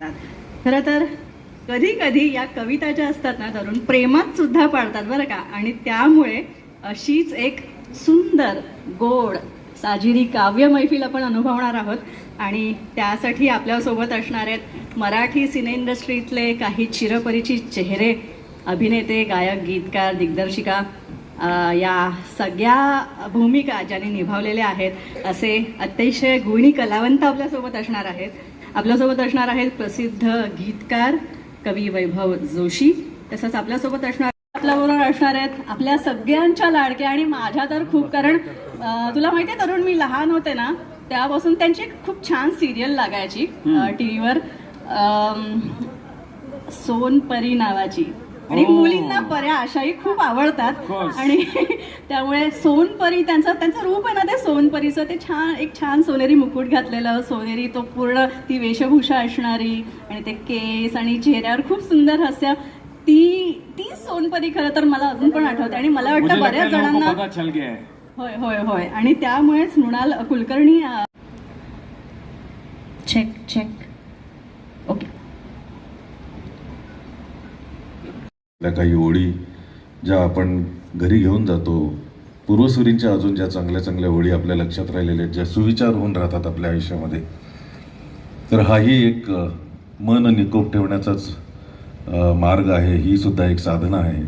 खरं तर कधी कधी या कविता ज्या असतात ना तरुण प्रेमात सुद्धा पाळतात बरं का. आणि त्यामुळे अशीच एक सुंदर गोड साजिरी काव्य मैफिल आपण अनुभवणार आहोत. आणि त्यासाठी आपल्यासोबत असणार आहेत मराठी सिने इंडस्ट्रीतले काही चिरपरिचित चेहरे अभिनेते गायक गीतकार दिग्दर्शिका या सगळ्या भूमिका ज्यांनी निभावलेल्या आहेत असे अतिशय गुणी कलावंत आपल्यासोबत असणार आहेत. आपल्यासोबत असणार आहेत प्रसिद्ध गीतकार कवी वैभव जोशी तसंच आपल्यासोबत असणार आपल्याबरोबर असणार आहेत आपल्या सगळ्यांच्या लाडक्या आणि माझ्या तर खूप कारण तुला माहिती आहे तरुण मी लहान होते ना त्यापासून त्यांची खूप छान सिरियल लागायची टी व्हीवर सोनपरी नावाची आणि. मुलींना पऱ्या अशाही खूप आवडतात. आणि त्यामुळे सोनपरी त्यांचं त्यांचं रूप आहे ना ते सोनपरीचं ते छान एक छान सोनेरी मुकुट घातलेलं सोनेरी तो पूर्ण ती वेशभूषा असणारी आणि ते केस आणि चेहऱ्यावर खूप सुंदर हास्य ती ती सोनपरी खरं तर मला अजून पण आठवते आणि मला वाटतं बऱ्याच है जणांना होय होय होय. आणि त्यामुळेच Mrunal Kulkarni check check okay काही ओळी ज्या आपण घरी घेऊन जातो पूर्वसुरींच्या अजून ज्या चांगल्या चांगल्या ओळी आपल्या लक्षात राहिलेल्या आहेत ज्या सुविचार होऊन राहतात आपल्या आयुष्यामध्ये तर हाही एक मन निकोप ठेवण्याचाच मार्ग आहे ही सुद्धा एक साधना आहे.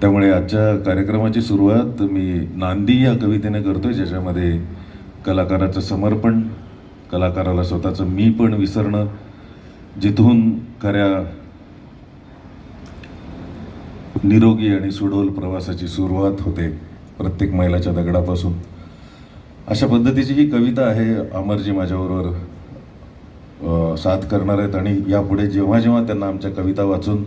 त्यामुळे आजच्या कार्यक्रमाची सुरुवात मी नांदी या कवितेने करतोय ज्याच्यामध्ये कलाकाराचं समर्पण कलाकाराला स्वतःचं मी पण विसरणं जिथून खऱ्या निरोगी आणि सुडोल प्रवासाची सुरुवात होते प्रत्येक मैलाच्या दगडापासून. अशा पद्धतीची ही कविता आहे अमरजी माझ्याबरोबर साथ करणार आहेत. आणि यापुढे जेव्हा जेव्हा त्यांना आमच्या कविता वाचून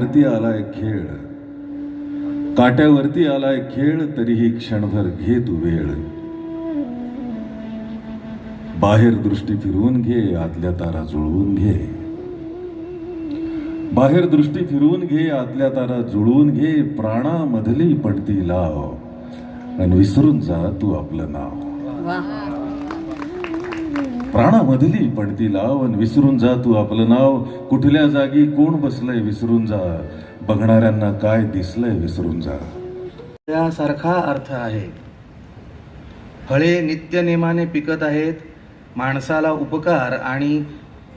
काट्यावरती आलाय खेळ. काट्यावरती आलाय खेळ तरीही क्षणभर घे तू वेळ. बाहेर दृष्टी फिरवून घे आतल्या तारा जुळवून घे. बाहेर दृष्टी फिरवून घे आतल्या तारा जुळवून घे प्राणामधली पडती लाव. आणि विसरून जा तू आपलं नाव. प्राणामधली पडती लाव आणि विसरून जा तू आपलं नाव. कुठल्या जागी कोण बसलंय विसरून जा. बघणाऱ्यांना काय दिसलंय विसरून जा. त्यासारखा अर्थ आहे. फळे नित्यनेमाने पिकत आहेत. माणसाला उपकार आणि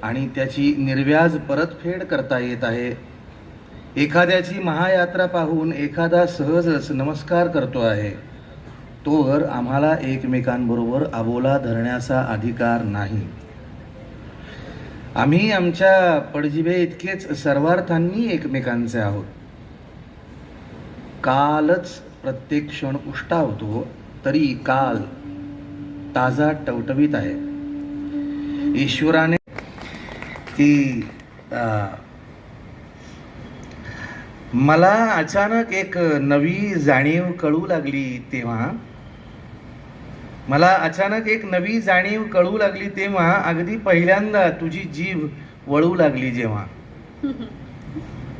आणि त्याची निर्व्याज परतफेड करता येत आहे. एखाद्याची महायात्रा पाहून एखादा सहजच नमस्कार करतो आहे. तोवर आम्हाला एकमेकांबरोबर अबोला धरण्याचा अधिकार नाही. आम्ही आमच्या पडजिबे इतकेच सर्वार्थांनी एकमेकांचे आहोत. कालच प्रत्येक क्षण उष्टावतो तरी काल ताजा टवटवीत आहे. ईश्वराने की मला अचानक एक नवी जाणीव कळू लागली तेव्हा मला अचानक एक नवी जाणीव कळू लागली तेव्हा अगदी पहिल्यांदा तुझी जीभ वळू लागली जेव्हा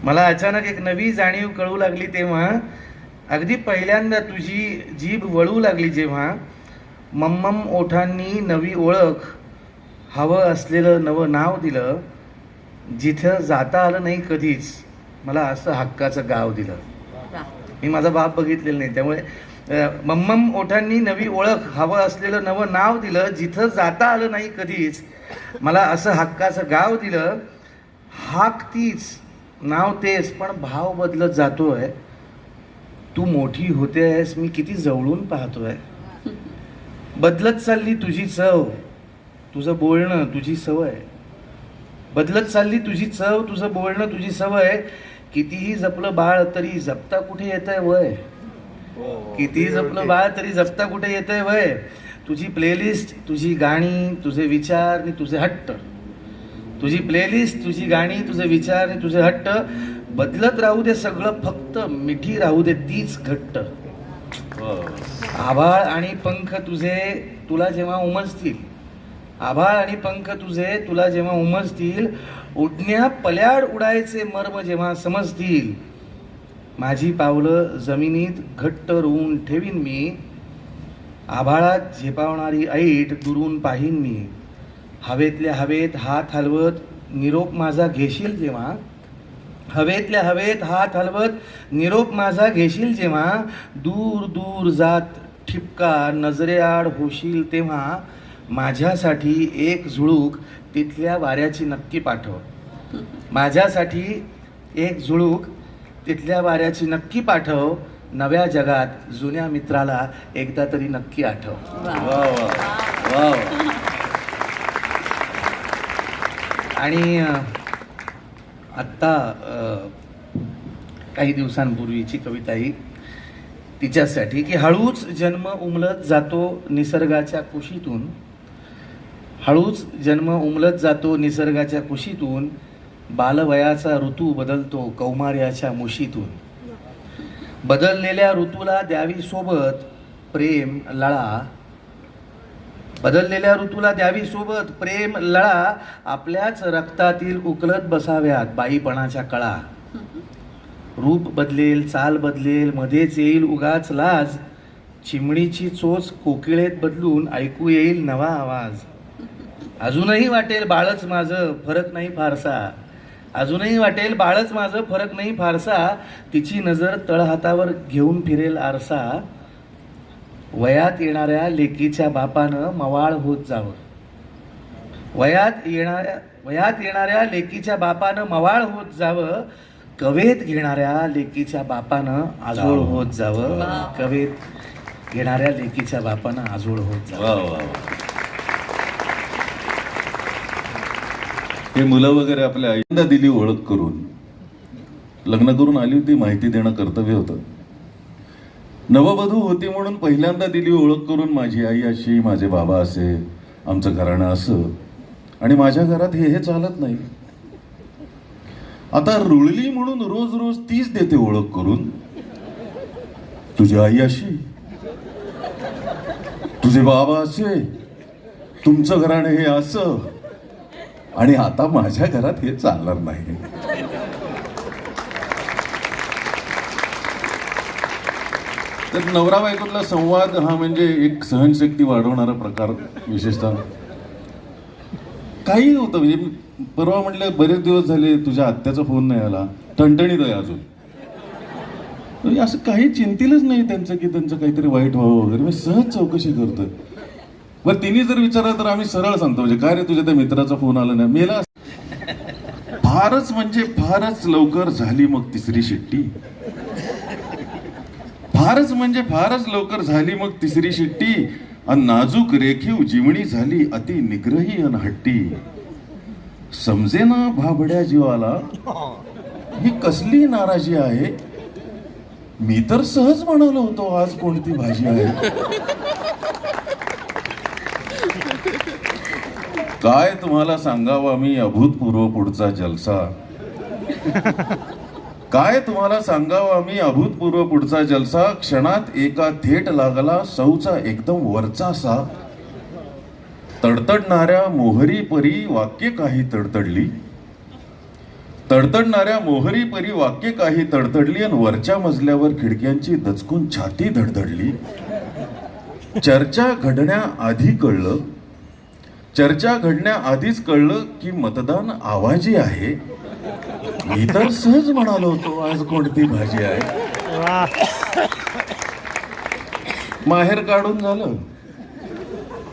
मला अचानक एक नवी जाणीव कळू लागली तेव्हा अगदी पहिल्यांदा तुझी जीभ वळू लागली जेव्हा मम्मम ओठांनी नवी ओळख हवं असलेलं नवं नाव दिलं जिथं जाता आलं नाही कधीच मला असं हक्काचं गाव दिलं. मी माझा बाप बघितलेला नाही त्यामुळे मम्मम ओठांनी नवी ओळख हवं असलेलं नवं नाव दिलं जिथं जाता आलं नाही कधीच. मला असं हक्काचं गाव दिलं हाक तीच नाव तेच पण भाव बदलत जातोय. तू मोठी होते आहेस मी किती जवळून पाहतोय. बदलत चालली तुझी चव तुझं बोलणं तुझी सवय. बदलत चालली तुझी चव तुझं बोलणं तुझी सवय. कितीही जपलं बाळ तरी जपता कुठे येत आहे वय? कितीही जपलं बाळ तरी जपता कुठे येत आहे वय? तुझी प्लेलिस्ट तुझी गाणी तुझे विचार आणि तुझे हट्ट. तुझी प्लेलिस्ट तुझी गाणी तुझे विचार आणि तुझे हट्ट. बदलत राहू दे सगळं फक्त मिठी राहू दे तीच घट्ट. आभाळ आणि पंख तुझे तुला जेव्हा उमजतील. आभाळ आणि पंख तुझे तुला जेव्हा उमजतील. उडण्या पल्याड उडायचे मर्म जेव्हा समजतील. माझी पावलं जमिनीत घट्ट रोवून ठेवीन मी. आभाळात झेपावणारी ऐट दुरून पाहीन मी. हवेतल्या हवेत हात हलवत निरोप माझा घेशील जेव्हा? हवेतल्या हवेत हात हलवत निरोप माझा घेशील जेव्हा? दूर दूर जात ठिपका नजरेआड होशील तेव्हा? माझ्यासाठी एक झुळूक तिथल्या वाऱ्याची नक्की पाठव. माझ्यासाठी एक झुळूक तिथल्या वाऱ्याची नक्की पाठव. नव्या जगात जुन्या मित्राला एकदा तरी नक्की आठव. वा. आणि आत्ता काही दिवसांपूर्वीची कविता ही तिच्यासाठी की हळूच जन्म उमलत जातो निसर्गाच्या कुशीतून. हळूच जन्म उमलत जातो निसर्गाच्या कुशीतून. बालवयाचा ऋतू बदलतो कौमार्याच्या मुशीतून. बदललेल्या ऋतूला द्यावी सोबत प्रेम लळा. बदललेल्या ऋतूला द्यावी सोबत प्रेम लळा आपल्याच रक्तातील उकलत बसाव्यात बाईपणाच्या कळा. रूप बदलेल चाल बदलेल मध्येच येईल उगाच लाज. चिमणीची चोच कोकिळेत बदलून ऐकू येईल नवा आवाज. अजूनही वाटेल बाळच माझं फरक नाही फारसा. अजूनही वाटेल बाळच माझं फरक नाही फारसा. तिची नजर तळहातावर घेऊन फिरेल आरसा. वयात येणाऱ्या लेकीच्या बापानं मवाळ होत जावं. वयात येणाऱ्या वयात येणाऱ्या लेकीच्या बापानं मवाळ होत जावं. कवेत घेणाऱ्या लेकीच्या बापानं आजोळ होत जावं. कवेत घेणाऱ्या लेकीच्या बापानं आजोळ होत जावं वा वा वा. हे मुलं वगैरे आपल्या आईंदा दिली ओळख करून लग्न करून आली होती माहिती देणं कर्तव्य होतं. नववधू होती म्हणून पहिल्यांदा दिली ओळख करून माझी आई अशी माझे बाबा असे आमचं घराणं असं आणि माझ्या घरात हे हे चालत नाही. आता रुळली म्हणून रोज रोज तीच देते ओळख करून. तुझी आई अशी तुझे बाबा असे तुमचं घराणं हे असं. आणि आता माझ्या घरात हे चालणार नाही. तर नवरा बायकोतला संवाद हा म्हणजे एक सहनशक्ती वाढवणारा प्रकार विशेषतः. काही होतं म्हणजे परवा म्हटलं बरेच दिवस झाले तुझ्या आत्याचा फोन नाही आला टणटणीत आहे अजून. म्हणजे असं काही चिंतीलच नाही त्यांचं की त्यांचं काहीतरी वाईट व्हावं वगैरे. मी सहज चौकशी करतोय मग तिने जर विचारलं तर आम्ही सरळ सांगतो म्हणजे काय रे तुझ्या त्या मित्राचा फोन आला नाही? मेला फारच म्हणजे फारच लवकर झाली मग तिसरी शिट्टी. फारच म्हणजे फारच लवकर झाली मग तिसरी शिट्टी. अन नाजूक रेखीव जीवणी झाली अति निग्रही अन हट्टी. समजेना भाबड्या जीवाला ही कसली नाराजी आहे? मी तर सहज म्हणालो होतो आज कोणती भाजी आहे? काय तुम्हाला सांगावा? मी अभूतपूर्व पुढचा जलसा. काय तुम्हाला सांगावा? मी अभूतपूर्व पुढचा जलसा. क्षणात एका थेट लागला सौचा एकदम वरचा सा तडतडणाऱ्या मोहरी परी वाक्य काही तडतडली. तडतडणाऱ्या मोहरी परी वाक्य काही तडतडली आणि वरच्या मजल्यावर खिडक्यांची दचकून छाती धडधडली. चर्चा घडण्याआधी कळलं चर्चा घडण्याआधीच कळलं की मतदान आवाजी आहे. मी तर सहज म्हणालो होतो आज कोणती भाजी आहे? माहेर काढून झालं.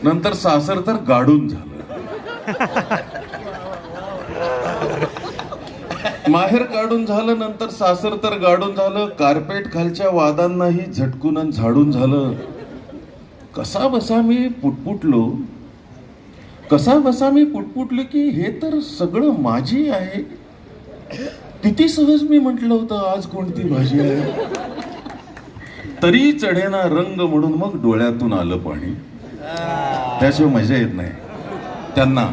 नंतर सासर तर गाडून झालं. माहेर काढून झालं नंतर सासर तर गाडून झालं. कार्पेट खालच्या वादांनाही झटकून झाडून झालं. कसा बसा मी पुटपुटलो. कसा बसा मी पुटपुटले की हे तर सगळं माझी आहे. किती सहज मी म्हटलं होतं आज कोणती भाजी आहे? तरी चढेना रंग म्हणून मग डोळ्यातून आलं पाणी. त्याशिवाय मजा येत नाही. त्यांना.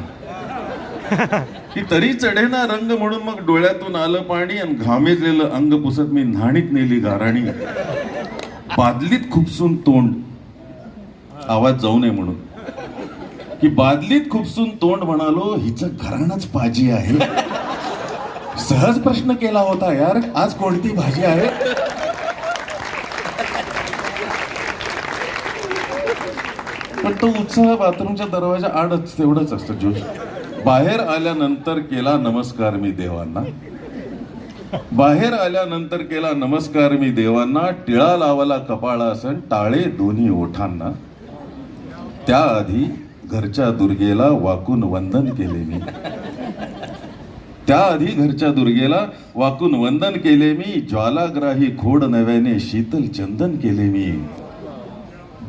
की तरी चढेना रंग म्हणून मग डोळ्यातून आलं पाणी आणि घामेजलेलं अंग पुसत मी न्हाणीत नेली गाराणी. बादलीत खुपसून तोंड. आवाज जाऊ नये म्हणून. की बादलीत खुपसून तोंड म्हणालो हिचं घराणच भाजी आहे. सहज प्रश्न केला होता यार आज कोणती भाजी आहे? पण तो उत्साह बाथरूमच्या दरवाजा आडच तेवढंच असतं जोश. बाहेर आल्यानंतर केला नमस्कार मी देवांना. बाहेर आल्यानंतर केला नमस्कार मी देवांना टिळा लावला कपाळासन टाळे दोन्ही ओठांना. त्याआधी घरच्या दुर्गेला वाकून वंदन केले मी. त्याआधी घरच्या दुर्गेला वाकून वंदन केले मी. ज्वालाग्राही खोड नव्याने शीतल चंदन केले मी.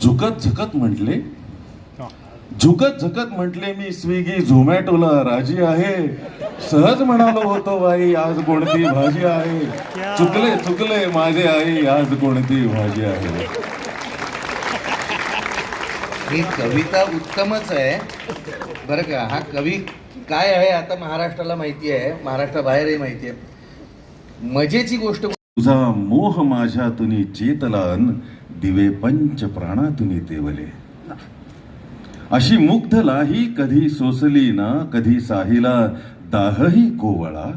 झुकत झकत म्हटले. झुकत झकत म्हटले मी स्विगी झोमॅटोला राजी आहे. सहज म्हणालो होतो बाई आज कोणती भाजी आहे? चुकले चुकले माझे आई आज कोणती भाजी आहे? ही कविता उत्तमच आहे. बरं का हा कवी काय आहे आता महाराष्ट्राला माहिती आहे महाराष्ट्राबाहेरही माहिती आहे. मजेची गोष्ट तुझा मोह माझ्यातुनी चेतलान दिवे पंच प्राणातून तेवले. अशी मुग्धलाही कधी सोसली ना कधी साहिला दाहही कोवळा.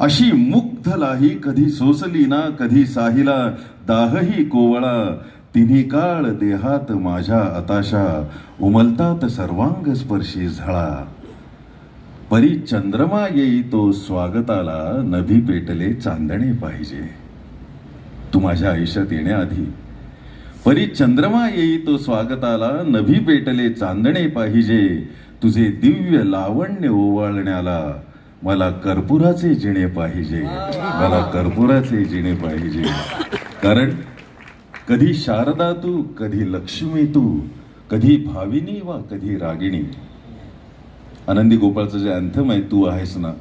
अशी मुग्धलाही कधी सोसली ना कधी साहिला दाहही कोवळा. तिन्ही काळ देहात माझ्या अताशा उमलतात सर्वांग स्पर्शी झळा. परी चंद्रमा येई तो स्वागताला नभी पेटले चांदणे पाहिजे. तू माझ्या आयुष्यात येण्याआधी परी चंद्रमा येई तो स्वागताला नभी पेटले चांदणे पाहिजे. तुझे दिव्य लावण्य ओवाळण्याला मला कर्पुराचे जिणे पाहिजे. मला कर्पुराचे जिणे पाहिजे. कारण कधी शारदा तू कधी लक्ष्मी तू कधी भाविनी वा कधी रागिणी. आनंदी गोपाळचं जे अँथम आहे तू आहेस ना.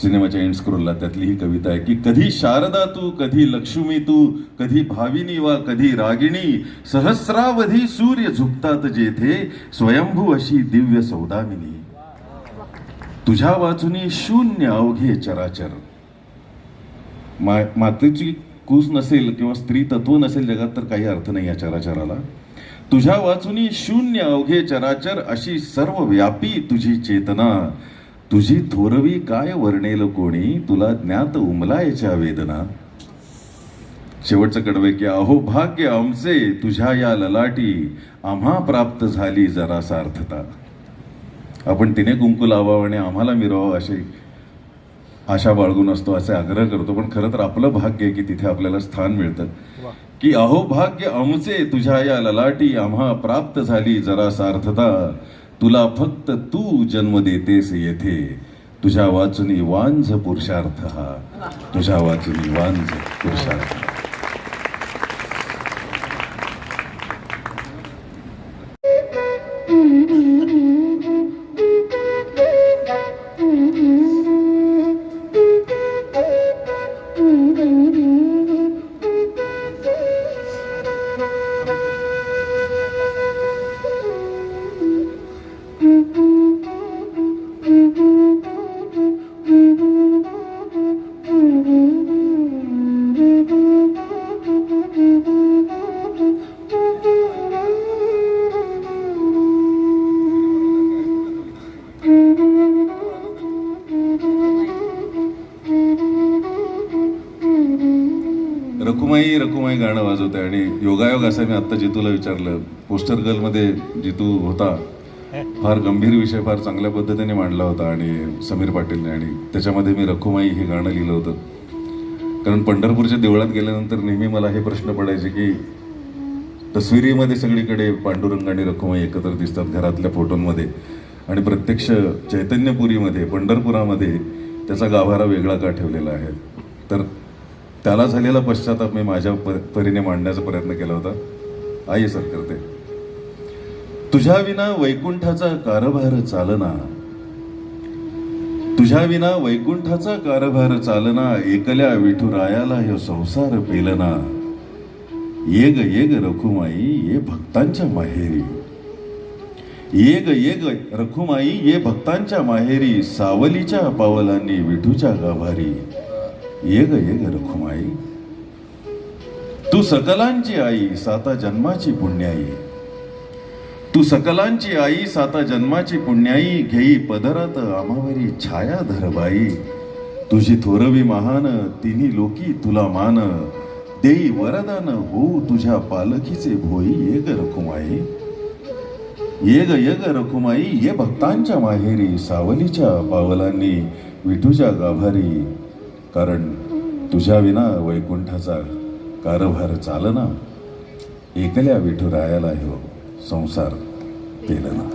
सिनेमाच्या एंड स्क्रोलला त्यातली ही कविता आहे की कधी शारदा तू कधी लक्ष्मी तू कधी भाविनी वा कधी रागिणी सहस्रावधी सूर्य झुकतात जेथे स्वयंभू अशी दिव्य सौदामिनी. तुझ्या वाचुनी शून्य अवघे चराचर. मा मातेची कूस नसेल किंवा स्त्री तत्व नसेल जगात तर काही अर्थ नाही या चराचराला. तुझ्या वाचून शून्य अवघे चराचर अशी सर्व व्यापी तुझी चेतना. तुझी थोरवी काय वर्णेल कोणी? तुला ज्ञात उमलायच्या वेदना. शेवटचं कडवे की अहो भाग्य आमचे तुझ्या या ललाटी आम्हा प्राप्त झाली जरा सार्थता. आपण तिने कुंकू लावावं आणि आम्हाला मिरवावं अशी आशा बाळगून असतो असे आग्रह करतो. पण खरं तर आपलं भाग्य आहे की तिथे आपल्याला स्थान मिळतं. की अहो भाग्य आमचे तुझ्या या ललाटी आम्हा प्राप्त झाली जरा सार्थता. तुला फक्त तू जन्म देतेस येथे. तुझ्या वाचुनी वांझ पुरुषार्थ हा. तुझ्या वाचुनी वांझ पुरुषार्थ वाजवते आणि योगायोग असं मी आत्ता जितूला विचारलं पोस्टर गर्लमध्ये जितू होता फार गंभीर विषय फार चांगल्या पद्धतीने मांडला होता आणि समीर पाटीलने आणि त्याच्यामध्ये मी रखुमाई हे गाणं लिहिलं होतं. कारण पंढरपूरच्या देवळात गेल्यानंतर नेहमी मला हे प्रश्न पडायचे की तस्विरीमध्ये सगळीकडे पांडुरंग आणि रखुमाई एकत्र दिसतात घरातल्या फोटोंमध्ये आणि प्रत्यक्ष चैतन्यपुरीमध्ये पंढरपुरामध्ये त्याचा गाभारा वेगळा का ठेवलेला आहे? तर त्याला झालेला पश्चाताप मी माझ्या प- परीने मांडण्याचा प्रयत्न केला होता. आई सर करते. तुझ्या विना वैकुंठाचा कारभार चालना. तुझ्या विना वैकुंठाचा कारभार चालना एकल्या विठुरायाला हे संसार पेलना. ये ग ये ग रखुमाई ये भक्तांच्या माहेरी. ये ग ये ग रखुमाई ये भक्तांच्या माहेरी सावलीच्या पावलांनी विठूच्या गाभारी. ये ग ये ग रखुमाई. तू सकलांची आई साता जन्माची पुण्याई. तू सकलांची आई साता जन्माची पुण्याई घेई पदरात आमावरी छाया धरबाई. तुझी थोरवी महान तिन्ही लोकी तुला मान. देई वरदान होऊ तुझ्या पालखीचे भोई ये ग रखुमाई. ये ग ये ग रखुमाई ये भक्तांच्या माहेरी सावलीच्या पावलांनी विठूच्या गाभारी. कारण तुझ्या विना वैकुंठाचा कारभार चालना. एकल्या विठुरायाला हो संसार पेलना.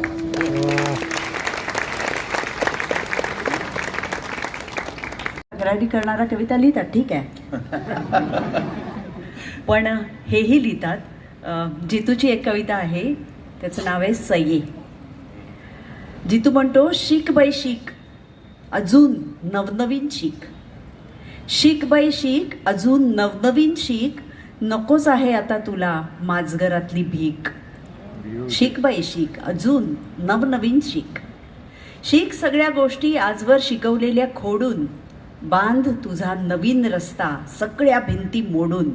घराटी करणारा कविता लिहितात ठीक आहे. पण हेही लिहितात. जितूची एक कविता आहे त्याचं नाव आहे सये. जितू म्हणतो शिक बाई शिक अजून नवनवीन शिक शिक बाई शिक अजून नवनवीन शिक नकोच आहे आता तुला माझघरातली भीक. शिक बाई शिक अजून नवनवीन शिक शिक सगळ्या गोष्टी आजवर शिकवलेल्या खोडून. बांध तुझा नवीन रस्ता सगळ्या भिंती मोडून.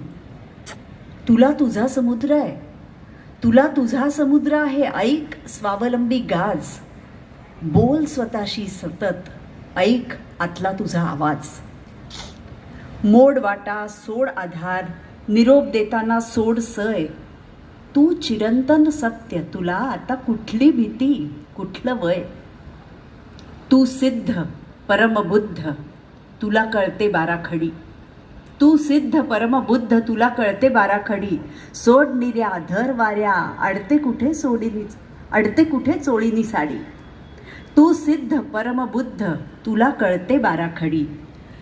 तुला तुझा समुद्र आहे. तुला तुझा समुद्र आहे ऐक स्वावलंबी गाज. बोल स्वतःशी सतत ऐक आतला तुझा आवाज. मोड वाटा सोड आधार निरोप देताना सोड सय. तू चिरंतन सत्य तुला आता कुठली भीती कुठलं वय? तू सिद्ध परमबुद्ध तुला कळते बाराखडी. तू सिद्ध परमबुद्ध तुला कळते बाराखडी. सोड निर्या धर वाऱ्या अडते कुठे सोडिनी अडते कुठे चोळीनी साडी? तू सिद्ध परमबुद्ध तुला कळते बाराखडी.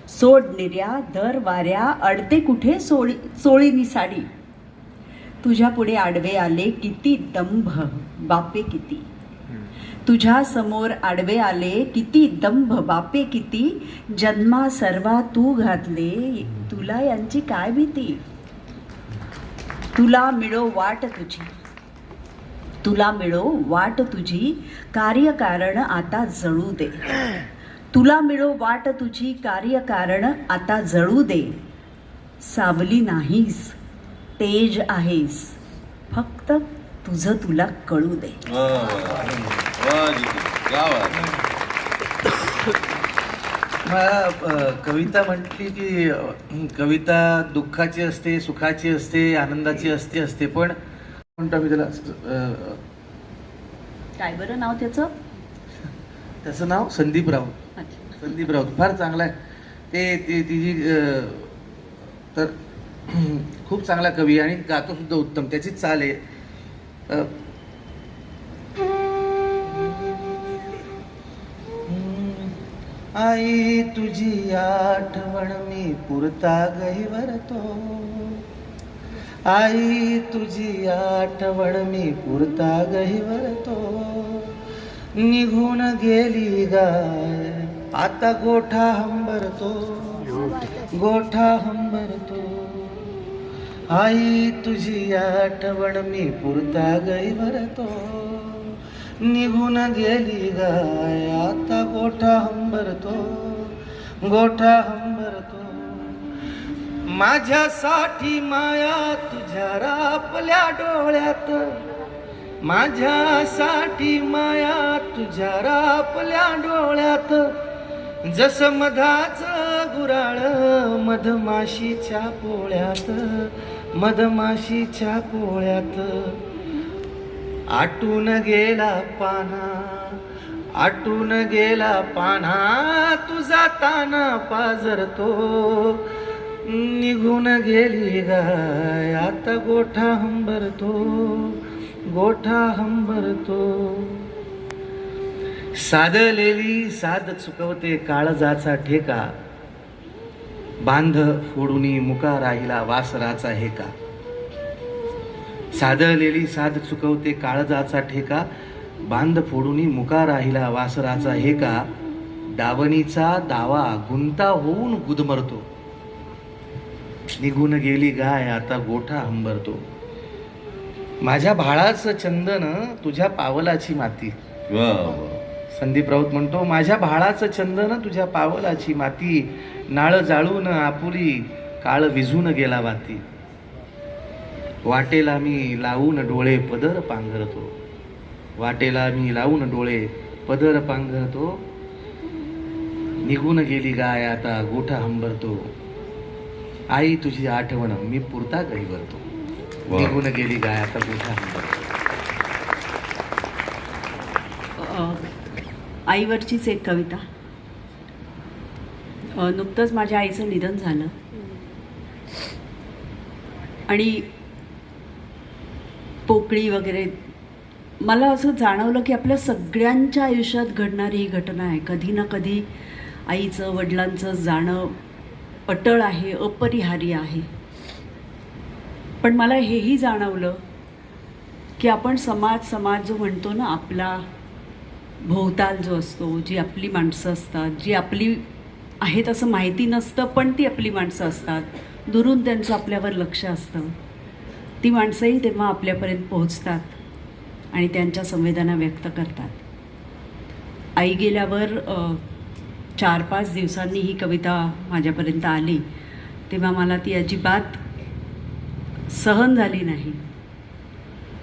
सोड निर्या दर वाऱ्या अडते कुठे सोळी चोळीनी साडी. तुझ्या पुढे आडवे आले किती दंभ बापे किती. तुझ्या समोर आडवे आले किती दंभ बापे किती. जन्मा सर्वा तू घातले तुला यांची काय भीती. तुला मिळो वाट तुझी. तुला मिळो वाट तुझी. कार्यकारण आता जळू दे. तुला मिळो वाट तुझी कार्यकारण आता जळू दे. सावली नाहीस तेज आहेस. फक्त तुझं तुला कळू दे. मला कविता म्हटली की कविता दुःखाची असते सुखाची असते आनंदाची असते असते पण म्हणतो मी त्याला काय बरं नाव त्याचं? त्याचं नाव संदीप राऊत. संदीप राऊत फार चांगला आहे. ते ते तिची तर खूप चांगला कवी आहे आणि गातो सुद्धा उत्तम. त्याची चाल आहे. आई तुझी आठवण मी पुरता गहिवरतो आई तुझी आठवण मी पुरता गहिवरतो निघून गेली गाय आता गोठा हंबरतो. गोठा हंबरतो. आई तुझी आठवण मी पुरता गैवरतो निघून गेली गाय आता गोठा हंबरतो. गोठा हंबरतो. माझ्यासाठी माया तुझ्या रापल्या डोळ्यात. माझ्यासाठी माया तुझ्या रापल्या डोळ्यात. जस मधाच गुराळ मधमाशीच्या पोळ्यात मधमाशीच्या पोळ्यात. आटून गेला पाना आटून गेला पाना तुझा ताना पाजरतो. निघून गेली गाय आता गोठा हंबरतो गोठा हंबरतो. साधलेली साध चुकवते काळजाचा ठेका. बांध फोडूनी मुका राहिला वासराचा हेका. साधलेली साध चुकवते काळजाचा ठेका. बांध फोडूनी मुका राहिला वासराचा हेका. दावणीचा दावा गुंता होऊन गुदमरतो. निघून गेली गाय आता गोठा हंबरतो. माझ्या भाळाचं चंदन तुझ्या पावलाची माती. वा वा. संदीप राऊत म्हणतो माझ्या भाळाचं चंदन तुझ्या पावलाची माती नाळ जाळून आपुली काळ विझून गेला वाती. वाटेला मी लावून डोळे पदर पांघरतो. वाटेला मी लावून डोळे पदर पांघरतो. निघून गेली गाय आता गोठा हंबरतो. आई तुझी आठवण मी पुरता गहिवरतो वा. निघून गेली गाय आता गोठा हंबरतो. आईवरचीच एक कविता. नुकतंच माझ्या आईचं निधन झालं. आणि पोकळी वगैरे मला असं जाणवलं की आपल्या सगळ्यांच्या आयुष्यात घडणारी ही घटना आहे. कधी ना कधी आईचं वडिलांचं जाणं अटळ आहे अपरिहार्य आहे. पण मला हेही जाणवलं की आपण समाज समाज जो म्हणतो ना आपला भोवताल जो असतो जी आपली माणसं असतात जी आपली आहेत असं माहिती नसतं पण ती आपली माणसं असतात दुरून त्यांचं आपल्यावर लक्ष असतं. ती माणसंही तेव्हा आपल्यापर्यंत पोहोचतात आणि त्यांच्या संवेदना व्यक्त करतात. आई गेल्यावर चार पाच दिवसांनी ही कविता माझ्यापर्यंत आली तेव्हा मला ती अजिबात सहन झाली नाही.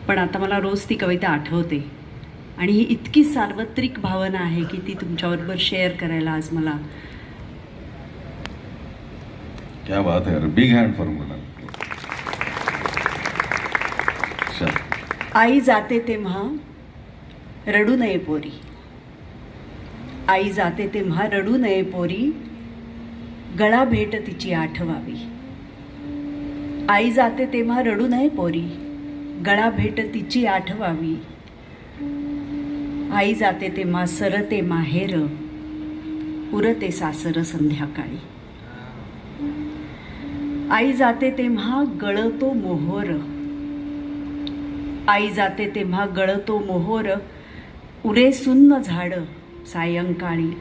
पण आता मला रोज ती कविता आठवते. आणि ही इतकी सार्वत्रिक भावना आहे की ती तुमच्याबरोबर शेअर करायला आज मला क्या बात है बिग हँड फॉर मला चल. आई जाते तेव्हा रडू नये पोरी. आई जाते तेव्हा रडू नये पोरी. गळा भेट तिची आठवावी. आई जाते तेव्हा रडू नये पोरी. गळा भेट तिची आठवावी. आई जाते तेव्हा सरते माहेर उरते सासर संध्याकाळी. आई जाते तेव्हा गळतो मोहोर. आई जाते तेव्हा गळतो मोहोर. उरे सुन्न झाड सायंकाळी.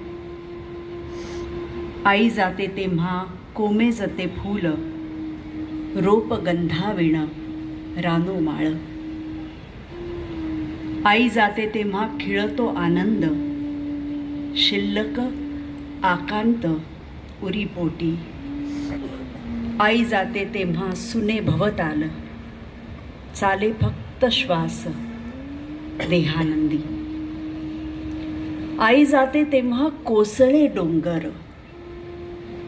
आई जाते तेव्हा कोमेजते फूल. रोप गंधाविण रानो माळ. आई जाते तेव्हा खिळतो आनंद. शिल्लक आकांत उरीपोटी. आई जाते तेव्हा सुने भवत आलं चाले फक्त श्वास देहानंदी. आई जाते तेव्हा कोसळे डोंगर.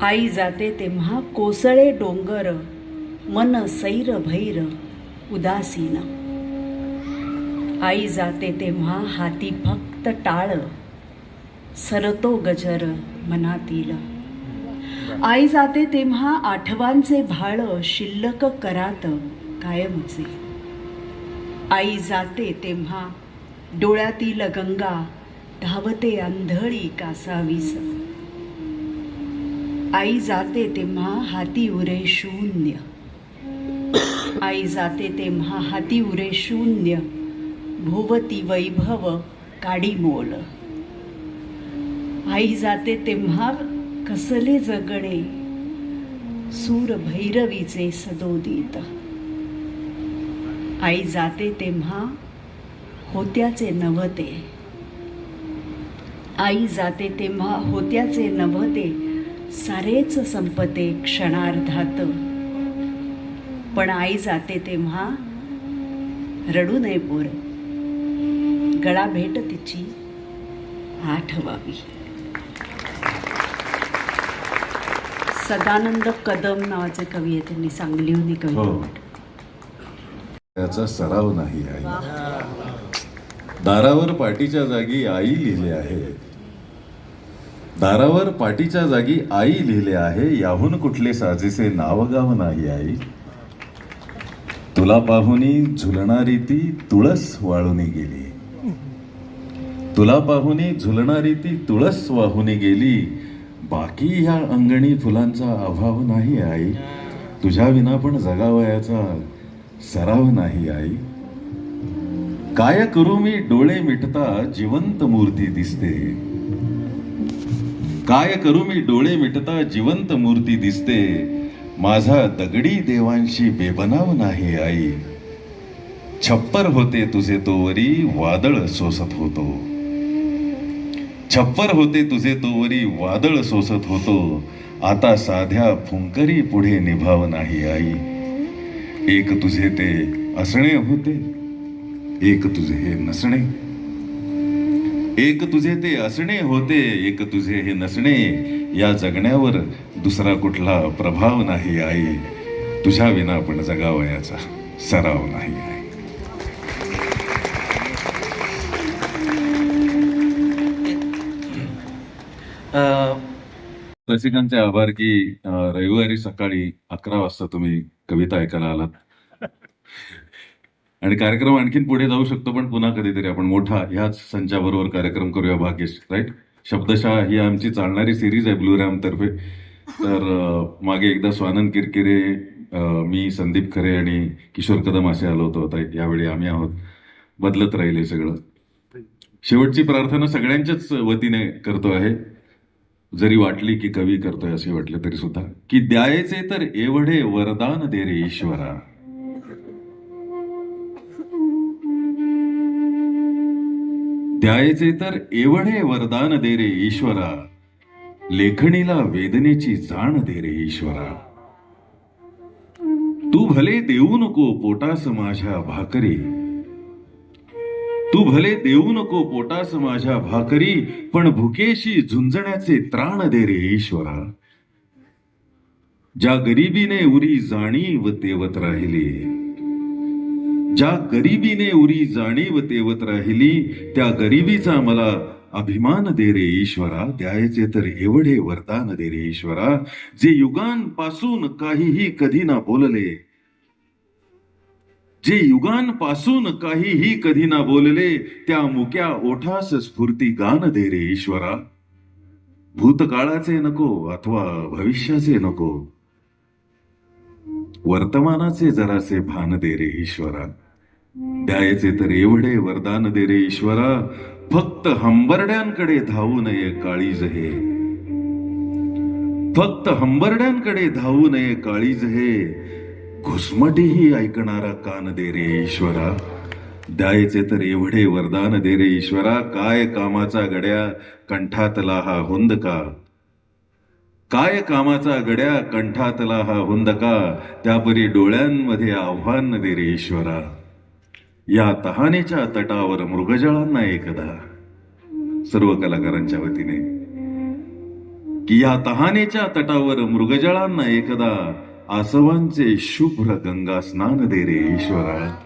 आई जाते तेव्हा कोसळे डोंगर. मन सैर भैर उदासीन. आई जाते तेव्हा हाती फक्त टाळ. सरतो गजर मनातील. आई जाते तेव्हा आठवांचे भाळ शिल्लक करात कायमचे. आई जाते तेव्हा डोळ्यातील गंगा धावते आंधळी कासावीस. आई जाते तेव्हा हाती उरे शून्य. आई जाते तेव्हा हाती उरे शून्य. भुवती वैभव काडी मोल. आई जाते तेव्हा कसले जगणे सूर भैरवीचे सदोदित. आई जाते तेव्हा होत्याचे नवते. आई जाते तेव्हा होत्याचे नवते सारेच संपते क्षणार्धात. पण आई जाते तेव्हा रडू नये पोर. गळा भेट तिची आठवावी. सदानंद कदम नावाचे कवी आहे त्यांनी सांगलीहून ही कविता. म्हटली. त्याचा सराव नाही आहे दारावर पाटीच्या जागी आई लिहिले आहे. दारावर पाटीच्या जागी आई लिहिले आहे याहून कुठले साजेसे नावगाव नाही आई. तुला पाहुनी झुलणारी ती तुळस वाळूनी गेली. तुला पाहुनी झुलणारी ती तुळस वाहुनी गेली. बाकी ह्या अंगणी फुलांचा अभाव नाही आई. तुझ्या विना पण जगावयाचा सराव नाही आई. काय करू मी डोळे मिटता जिवंत मूर्ती दिसते. काय करू मी डोळे मिटता जिवंत मूर्ती दिसते. माझा दगडी देवांशी बेबनाव नाही आई. छप्पर होते तुझे तोवरी वादळ सोसत होतो. छप्पर होते तुझे तोवरी वादळ सोसत होतो. आता साध्या फुंकरी पुढे निभाव नाही आई. एक तुझे ते असणे होते. एक तुझे हे नसणे. एक तुझे ते असणे होते. एक तुझे हे नसणे. या जगण्यावर दुसरा कुठला प्रभाव नाही आई. तुझ्या विना पण जगावयाचा सराव नाही रसिकांचे आभार की रविवारी सकाळी अकरा वाजता तुम्ही कविता ऐकायला आलात. आणि कार्यक्रम आणखीन पुढे जाऊ शकतो पण पुन्हा कधीतरी आपण मोठा ह्याच संचाबरोबर कार्यक्रम करूया भाग्यश राईट शब्दशः ही आमची चालणारी सिरीज आहे ब्लू रॅम तर्फे. तर मागे एकदा स्वानंद किरकिरे मी संदीप खरे आणि किशोर कदम असे आलो होतो. आता यावेळी आम्ही आहोत. बदलत राहील सगळं. शेवटची प्रार्थना सगळ्यांच्याच वतीने करतो आहे. जरी वाटली की कवी करतोय असे वाटले तरी सुद्धा की द्यायचे तर एवढे वरदान दे रे ईश्वरा. द्यायचे तर एवढे वरदान दे रे ईश्वरा. लेखणीला वेदनेची जाण दे रे ईश्वरा. तू भले देऊ नको पोटास माझ्या भाकरी तू भले देऊ नको पोटास माझ्या भाकरी पण भुकेशी झुंजण्याचे त्राण दे रे ईश्वरा. ज्या गरिबीने उरी जाणीव तेवत राहिली ज्या गरिबीने उरी जाणीव तेवत राहिली त्या गरिबीचा मला अभिमान दे रे ईश्वरा. द्यायचे तर एवढे वरदान दे रे ईश्वरा जे युगांपासून काहीही कधी ना बोलले जे युगांपासून काहीही कधी ना बोलले त्या मुक्या ओठास स्फूर्ती गान दे रे ईश्वरा. भूतकाळाचे नको अथवा भविष्याचे नको. वर्तमानाचे जरासे भान दे रे ईश्वरा. द्यायचे तर एवढे वरदान दे रे ईश्वरा. फक्त हंबरड्यांकडे धावू नये काळीज हे. फक्त हंबरड्यांकडे धावू नये काळीज हे. घुसमटीही ऐकणारा कान दे रे ईश्वरा. द्यायचे तर एवढे वरदान दे रे ईश्वरा. काय कामाचा गड्या कंठातला हा हुंदका काय कामाचा गड्या कंठातला हा हुंदका त्यापरी डोळ्यांमध्ये आव्हान दे रे ईश्वरा. या तहानेच्या तटावर मृगजळांना एकदा. सर्व कलाकारांच्या वतीने. की या तहानेच्या तटावर मृगजळांना एकदा आसवांचे शुभ्र गंगा स्नान दे रे ईश्वरा.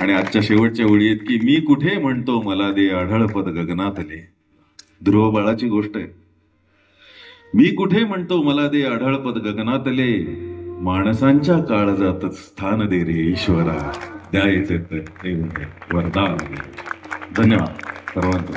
आणि आजच्या शेवटच्या ओळी आहेत की मी कुठे म्हणतो मला दे आढळपद गगनातले. ध्रुव बाळाची गोष्ट आहे. मी कुठे म्हणतो मला दे आढळपद गगनातले. माणसांच्या काळजात स्थान दे रे ईश्वरा. द्यायचे तर वरदान. धन्यवाद. सर्वांचं.